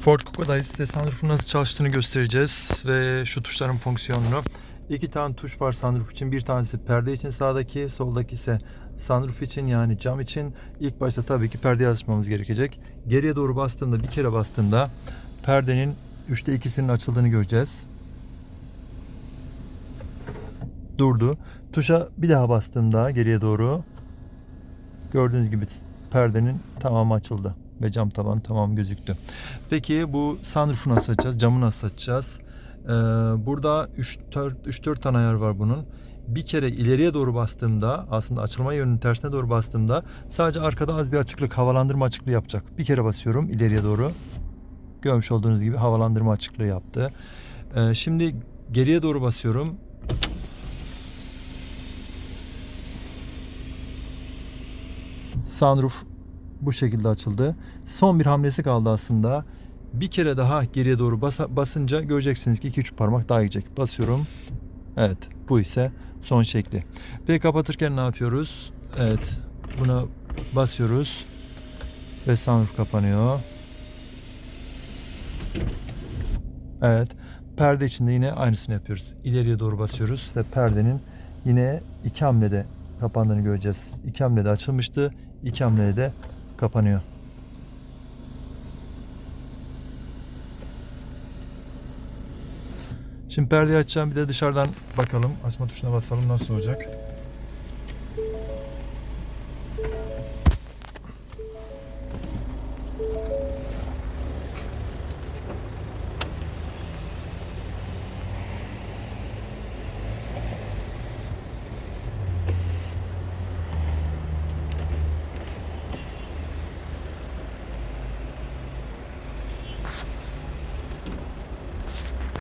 Ford Kuka'dayız. Size sunroof'un nasıl çalıştığını göstereceğiz ve şu tuşların fonksiyonunu. İki tane tuş var sunroof için. Bir tanesi perde için sağdaki, soldaki ise sunroof için yani cam için. İlk başta tabii ki perdeyi açmamız gerekecek. Geriye doğru bastığımda bir kere bastığımda perdenin üçte ikisinin açıldığını göreceğiz. Durdu. Tuşa bir daha bastığımda geriye doğru gördüğünüz gibi perdenin tamamı açıldı ve cam taban tamam gözüktü. Peki bu sunroof'u nasıl açacağız? Camı nasıl açacağız? Ee, burada 3-4 tane ayar var bunun. Bir kere ileriye doğru bastığımda aslında açılma yönünün tersine doğru bastığımda sadece arkada az bir açıklık havalandırma açıklığı yapacak. Bir kere basıyorum ileriye doğru. Görmüş olduğunuz gibi havalandırma açıklığı yaptı. Ee, şimdi geriye doğru basıyorum. Sunroof bu şekilde açıldı. Son bir hamlesi kaldı aslında. Bir kere daha geriye doğru basa- basınca göreceksiniz ki 2-3 parmak daha gidecek. Basıyorum. Evet bu ise son şekli. Peki kapatırken ne yapıyoruz? Evet buna basıyoruz. Ve sunroof kapanıyor. Evet. Perde içinde yine aynısını yapıyoruz. İleriye doğru basıyoruz ve perdenin yine iki hamlede kapandığını göreceğiz. İki hamlede açılmıştı. iki hamlede de kapanıyor. Şimdi perdeyi açacağım bir de dışarıdan bakalım. Açma tuşuna basalım nasıl olacak.